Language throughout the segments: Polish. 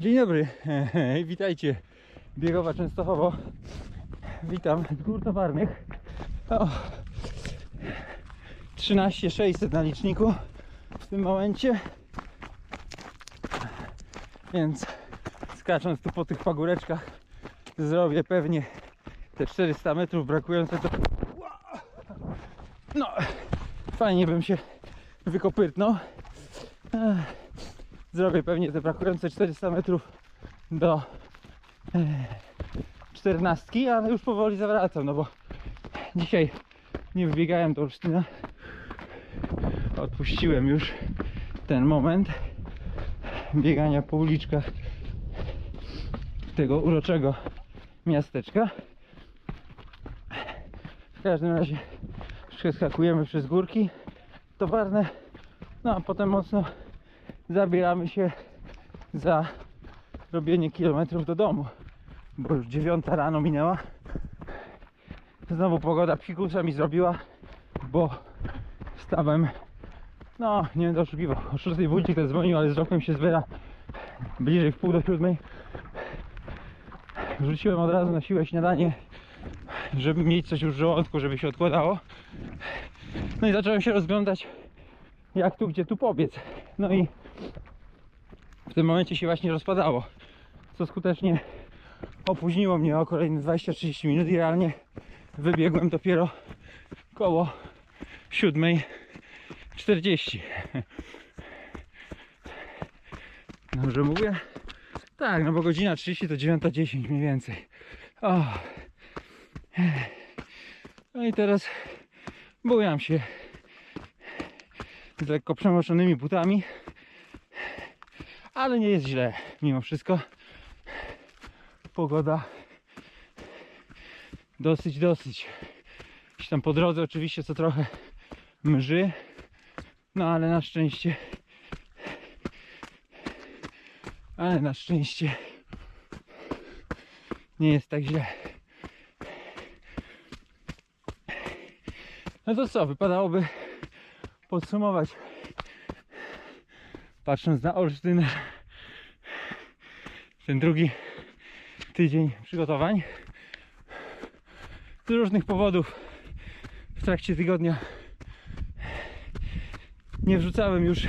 Dzień dobry, witajcie. Biegowa Częstochowo. Witam z gór towarnych. O, 13600 na liczniku w tym momencie. Więc skacząc tu po tych pagóreczkach zrobię pewnie te 400 metrów brakujące to... No, fajnie bym się wykopytnął. Zrobię pewnie te brakujące 400 metrów do e, 14, ale już powoli zawracam, no bo dzisiaj nie wybiegałem do Olsztyna. Odpuściłem już ten moment biegania po uliczkach tego uroczego miasteczka. W każdym razie przeskakujemy przez górki towarne, no a potem mocno zabieramy się za robienie kilometrów do domu, bo już dziewiąta rano minęła. Znowu pogoda psikusa mi zrobiła, bo wstałem, no nie będę oszukiwał, o 6 budzik też dzwonił, ale z rokiem się zbiera bliżej w pół do siódmej. Wrzuciłem od razu na siłę śniadanie, żeby mieć coś już w żołądku, żeby się odkładało. No i zacząłem się rozglądać, jak tu, gdzie tu pobiec. No i w tym momencie się właśnie rozpadało, co skutecznie opóźniło mnie o kolejne 20-30 minut i realnie wybiegłem dopiero koło 7.40. Dobrze mówię? Tak, no bo godzina 30 to 9.10 mniej więcej. O. No i teraz bujam się z lekko przemoczonymi butami, ale nie jest źle mimo wszystko. Pogoda dosyć, dosyć. Gdzieś tam po drodze oczywiście co trochę mży, no ale na szczęście ale na szczęście nie jest tak źle. No to co, wypadałoby podsumować patrząc na Olsztyn ten drugi tydzień przygotowań z różnych powodów w trakcie tygodnia nie wrzucałem już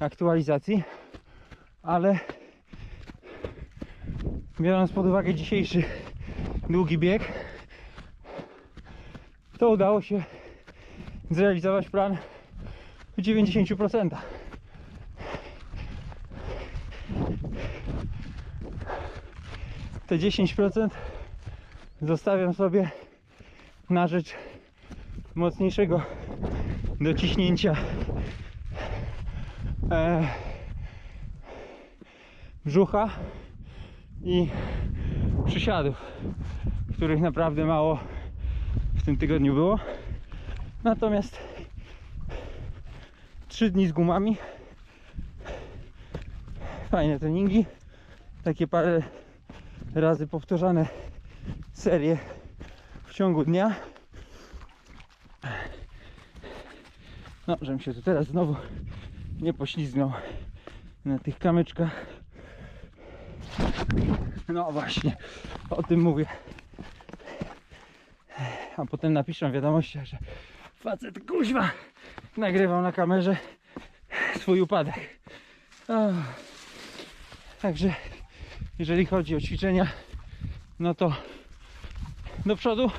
aktualizacji ale biorąc pod uwagę dzisiejszy długi bieg to udało się zrealizować plan w 90%. Te 10% zostawiam sobie na rzecz mocniejszego dociśnięcia e, brzucha i przysiadów, których naprawdę mało w tym tygodniu było. Natomiast 3 dni z gumami. Fajne treningi. Takie parę razy powtarzane serie w ciągu dnia. No, żebym się tu teraz znowu nie poślizgnął na tych kamyczkach. No właśnie, o tym mówię. A potem napiszę w wiadomościach, że facet kuźwa nagrywał na kamerze swój upadek. O. Także jeżeli chodzi o ćwiczenia, no to do przodu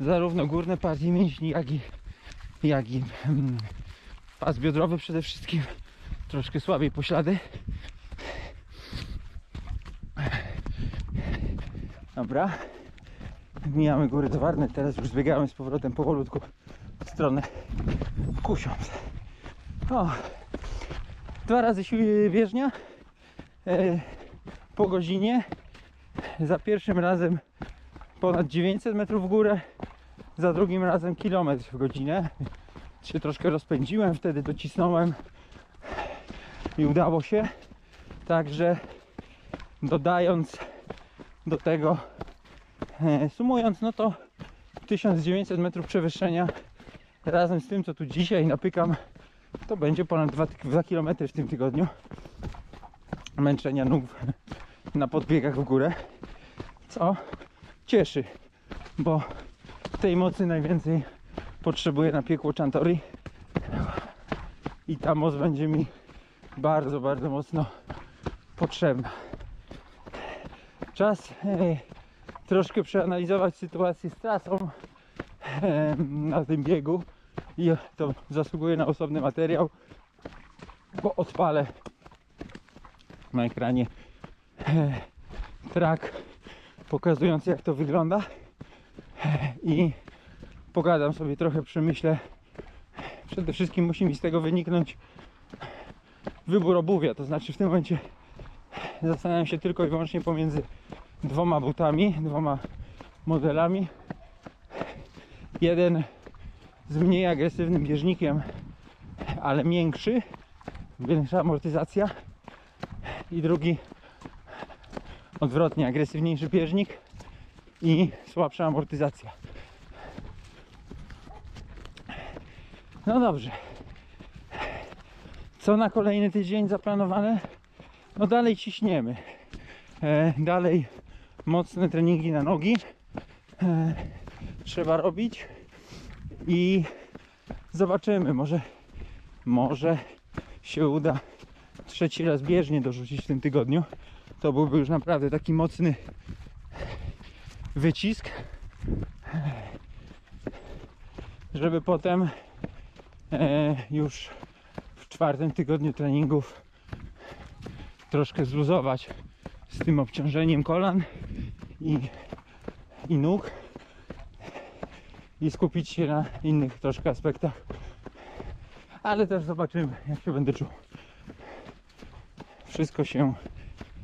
zarówno górne partie mięśni, jak i, jak i mm, pas biodrowy przede wszystkim. Troszkę słabiej poślady. Dobra. Mijamy góry towarne, teraz już zbiegamy z powrotem powolutku w stronę Kusiąc. O, dwa razy e, po godzinie. Za pierwszym razem ponad 900 metrów w górę, za drugim razem kilometr w godzinę. Się troszkę rozpędziłem, wtedy docisnąłem i udało się. Także dodając do tego, e, sumując, no to 1900 metrów przewyższenia razem z tym, co tu dzisiaj napykam, to będzie ponad 2, 2 km w tym tygodniu. Męczenia nóg na podbiegach w górę, co cieszy, bo tej mocy najwięcej potrzebuję na piekło Chantori i ta moc będzie mi bardzo, bardzo mocno potrzebna. Czas e, troszkę przeanalizować sytuację z trasą e, na tym biegu i to zasługuje na osobny materiał, bo odpalę na ekranie track pokazujący jak to wygląda i pogadam sobie trochę, przemyślę. Przede wszystkim musi mi z tego wyniknąć wybór obuwia, to znaczy w tym momencie zastanawiam się tylko i wyłącznie pomiędzy dwoma butami, dwoma modelami. Jeden z mniej agresywnym bieżnikiem, ale większy, większa amortyzacja i drugi odwrotnie, agresywniejszy bieżnik i słabsza amortyzacja. No dobrze. Co na kolejny tydzień zaplanowane? No dalej ciśniemy. E, dalej mocne treningi na nogi e, trzeba robić i zobaczymy, może może się uda trzeci raz bieżnie dorzucić w tym tygodniu. To byłby już naprawdę taki mocny wycisk, żeby potem e, już w czwartym tygodniu treningów troszkę zluzować z tym obciążeniem kolan i, i nóg i skupić się na innych troszkę aspektach. Ale też zobaczymy, jak się będę czuł. Wszystko się,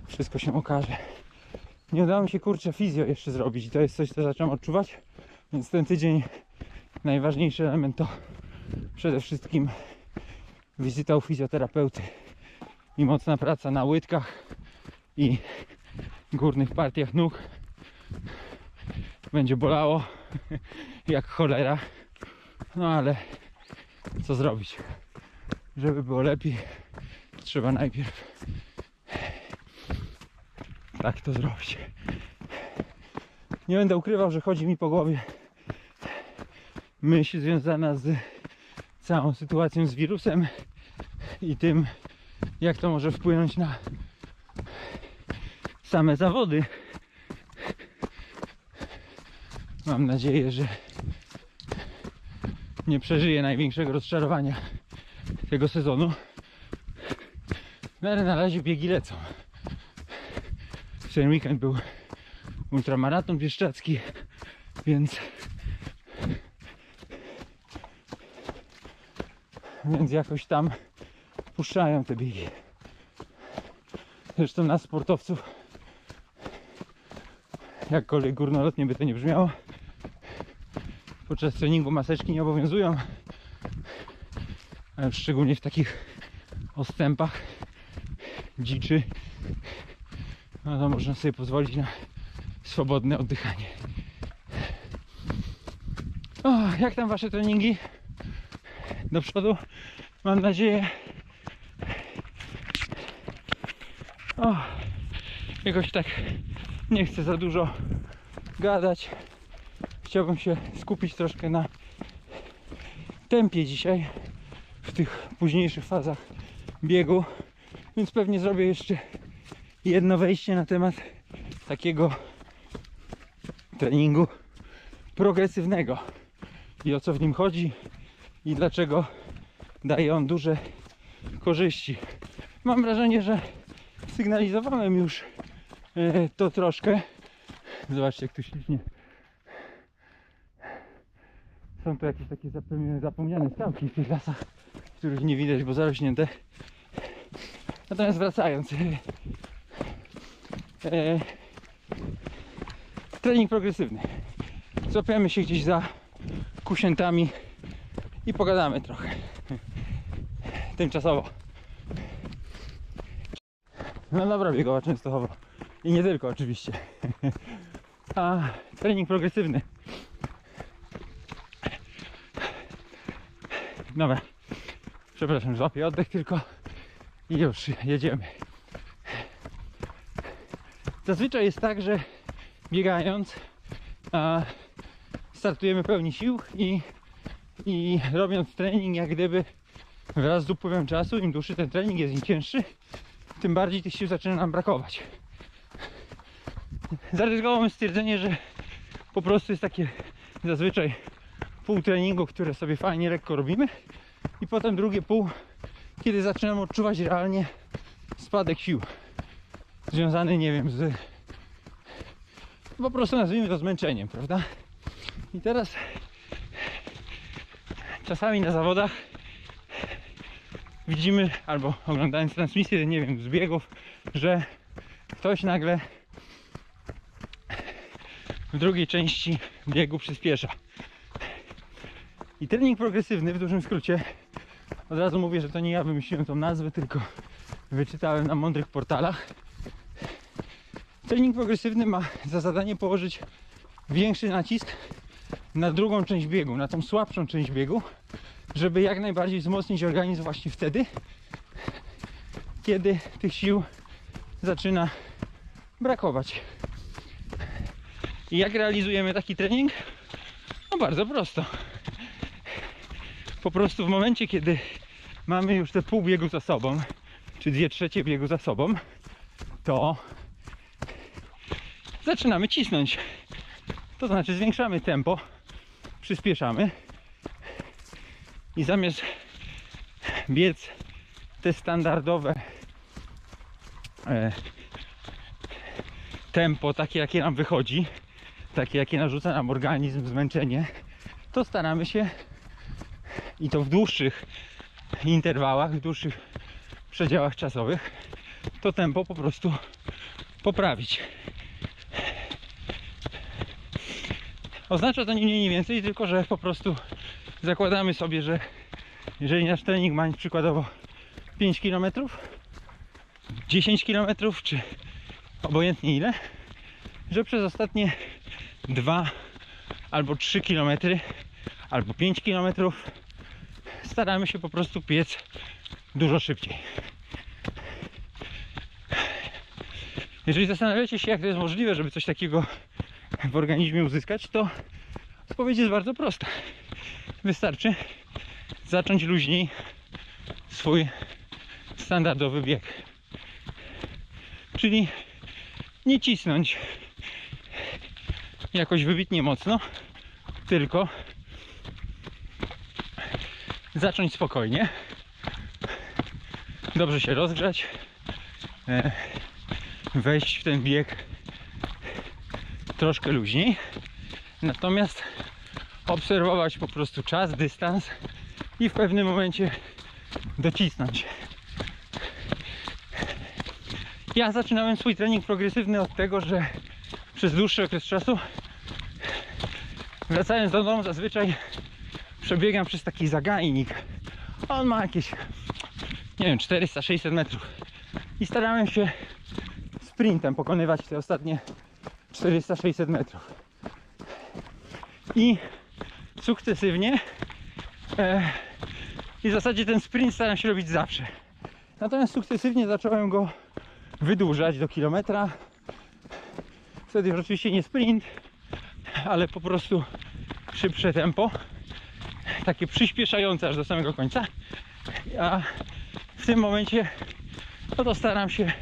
wszystko się okaże. Nie udało mi się kurczę fizjo jeszcze zrobić i to jest coś, co zacząłem odczuwać. Więc ten tydzień najważniejszy element to przede wszystkim wizyta u fizjoterapeuty i mocna praca na łydkach i górnych partiach nóg. Będzie bolało jak cholera. No ale co zrobić? Żeby było lepiej, trzeba najpierw tak to zrobić. Nie będę ukrywał, że chodzi mi po głowie myśl związana z całą sytuacją z wirusem i tym, jak to może wpłynąć na same zawody. Mam nadzieję, że nie przeżyję największego rozczarowania tego sezonu. Ale na razie biegi lecą. Ten weekend był ultramaraton bieszczacki, więc więc jakoś tam puszczają te biegi. Zresztą nas sportowców jakkolwiek górnolotnie by to nie brzmiało podczas treningu maseczki nie obowiązują szczególnie w takich ostępach dziczy. No to można sobie pozwolić na swobodne oddychanie. O, jak tam wasze treningi? do przodu? Mam nadzieję. O, jakoś tak nie chcę za dużo gadać. Chciałbym się skupić troszkę na tempie dzisiaj w tych późniejszych fazach biegu więc pewnie zrobię jeszcze jedno wejście na temat takiego treningu progresywnego i o co w nim chodzi i dlaczego daje on duże korzyści. Mam wrażenie, że sygnalizowałem już e, to troszkę. Zobaczcie, jak tu ślicznie. Są tu jakieś takie zapomniane skałki w tych lasach, których nie widać, bo zarośnięte. Natomiast wracając. E, trening progresywny. Złapiemy się gdzieś za kusiętami i pogadamy trochę. Tymczasowo. No dobra, biegowa Częstochowa. I nie tylko oczywiście. A trening progresywny. Dobra. Przepraszam, złapię oddech tylko i już jedziemy. Zazwyczaj jest tak, że biegając startujemy pełni sił i, i robiąc trening jak gdyby wraz z upływem czasu, im dłuższy ten trening jest, im cięższy, tym bardziej tych sił zaczyna nam brakować. Zaryzykowałem stwierdzenie, że po prostu jest takie zazwyczaj pół treningu, które sobie fajnie lekko robimy i potem drugie pół, kiedy zaczynam odczuwać realnie spadek sił związany, nie wiem, z po prostu nazwijmy to zmęczeniem, prawda? I teraz czasami na zawodach widzimy, albo oglądając transmisję, nie wiem, z biegów, że ktoś nagle w drugiej części biegu przyspiesza. I trening progresywny w dużym skrócie, od razu mówię, że to nie ja wymyśliłem tą nazwę, tylko wyczytałem na mądrych portalach. Trening progresywny ma za zadanie położyć większy nacisk na drugą część biegu, na tą słabszą część biegu, żeby jak najbardziej wzmocnić organizm właśnie wtedy, kiedy tych sił zaczyna brakować. I jak realizujemy taki trening? No bardzo prosto. Po prostu w momencie, kiedy mamy już te pół biegu za sobą, czy dwie trzecie biegu za sobą, to zaczynamy cisnąć. To znaczy zwiększamy tempo, przyspieszamy i zamiast biec te standardowe e, tempo, takie jakie nam wychodzi, takie jakie narzuca nam organizm, zmęczenie, to staramy się i to w dłuższych interwałach, w dłuższych przedziałach czasowych, to tempo po prostu poprawić. Oznacza to nie mniej, nie więcej, tylko że po prostu zakładamy sobie, że jeżeli nasz trening ma przykładowo 5 km, 10 km, czy obojętnie ile, że przez ostatnie 2 albo 3 km, albo 5 km staramy się po prostu piec dużo szybciej. Jeżeli zastanawiacie się, jak to jest możliwe, żeby coś takiego w organizmie uzyskać, to odpowiedź jest bardzo prosta. Wystarczy zacząć luźniej swój standardowy bieg. Czyli nie cisnąć jakoś wybitnie mocno, tylko zacząć spokojnie, dobrze się rozgrzać, e, wejść w ten bieg troszkę luźniej, natomiast obserwować po prostu czas, dystans i w pewnym momencie docisnąć. Ja zaczynałem swój trening progresywny od tego, że przez dłuższy okres czasu wracając do domu zazwyczaj przebiegam przez taki zagajnik. On ma jakieś, nie wiem, 400-600 metrów. I starałem się sprintem pokonywać te ostatnie 400-600 metrów. I sukcesywnie e, i w zasadzie ten sprint staram się robić zawsze. Natomiast sukcesywnie zacząłem go wydłużać do kilometra. Wtedy już oczywiście nie sprint, ale po prostu szybsze tempo. Takie przyspieszające aż do samego końca. A w tym momencie no to staram się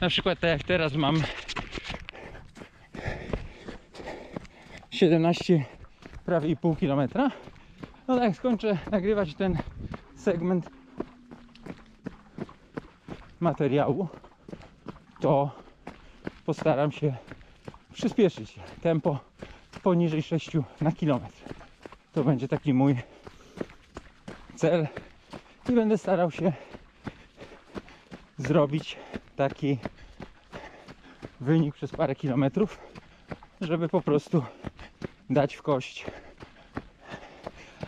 na przykład tak jak teraz mam 17 prawie i pół kilometra. No tak skończę nagrywać ten segment materiału, to postaram się przyspieszyć tempo poniżej 6 na kilometr. To będzie taki mój cel i będę starał się zrobić taki wynik przez parę kilometrów, żeby po prostu dać w kość,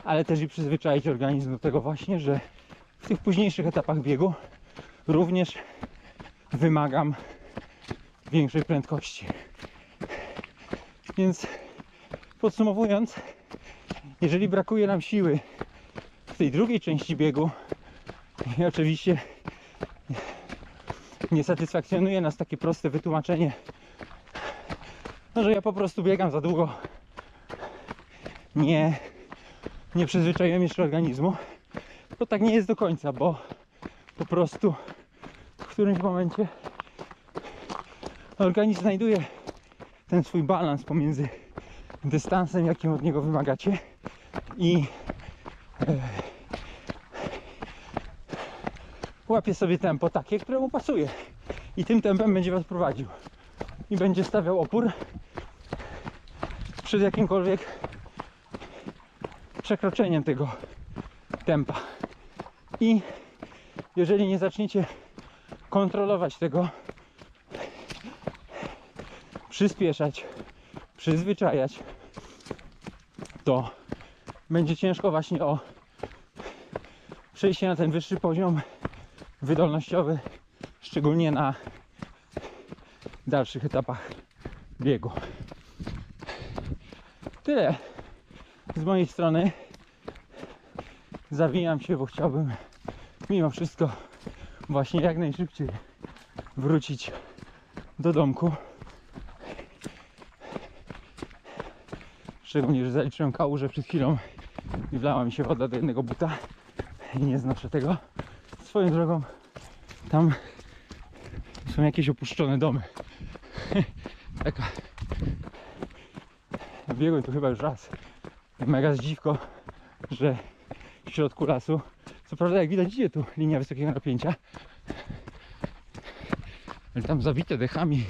ale też i przyzwyczaić organizm do tego właśnie, że w tych późniejszych etapach biegu również wymagam większej prędkości. Więc podsumowując, jeżeli brakuje nam siły w tej drugiej części biegu, i oczywiście nie satysfakcjonuje nas takie proste wytłumaczenie, no, że ja po prostu biegam za długo. Nie, nie przyzwyczaiłem jeszcze organizmu. To tak nie jest do końca, bo po prostu w którymś momencie organizm znajduje ten swój balans pomiędzy dystansem, jakim od niego wymagacie i e, łapie sobie tempo takie, które mu pasuje. I tym tempem będzie was prowadził. I będzie stawiał opór przed jakimkolwiek przekroczeniem tego tempa. I jeżeli nie zaczniecie kontrolować tego przyspieszać przyzwyczajać to będzie ciężko właśnie o przejście na ten wyższy poziom wydolnościowy, szczególnie na dalszych etapach biegu. Tyle z mojej strony. Zawijam się, bo chciałbym mimo wszystko właśnie jak najszybciej wrócić do domku. Szczególnie, że zaliczyłem kałużę przed chwilą i wlała mi się woda do jednego buta i nie znoszę tego. Swoją drogą tam są jakieś opuszczone domy. Taka. Biegłem tu chyba już raz. Mega zdziwko, że w środku lasu. Co prawda jak widać idzie tu linia wysokiego napięcia. Ale tam zawite dechami.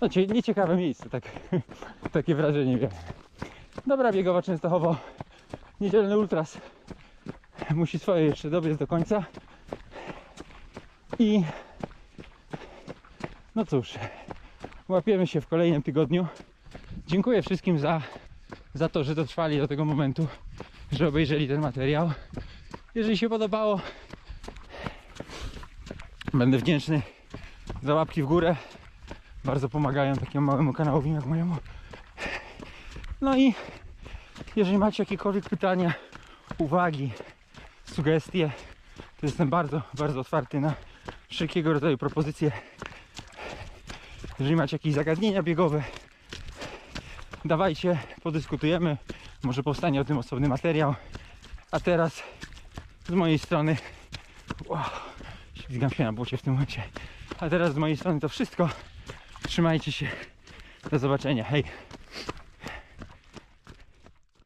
No cie- nieciekawe miejsce, tak, takie wrażenie miałem. Dobra biegowa Częstochowo. Niedzielny ultras musi swoje jeszcze dobiec do końca. I no cóż, łapiemy się w kolejnym tygodniu. Dziękuję wszystkim za, za to, że dotrwali do tego momentu, że obejrzeli ten materiał. Jeżeli się podobało, będę wdzięczny za łapki w górę. Bardzo pomagają takiemu małemu kanałowi jak mojemu. No i jeżeli macie jakiekolwiek pytania, uwagi, sugestie, to jestem bardzo, bardzo otwarty na wszelkiego rodzaju propozycje. Jeżeli macie jakieś zagadnienia biegowe, dawajcie, podyskutujemy. Może powstanie o tym osobny materiał. A teraz z mojej strony. Wow, ślizgam się na błocie w tym momencie. A teraz z mojej strony to wszystko. Trzymajcie się. Do zobaczenia. Hej.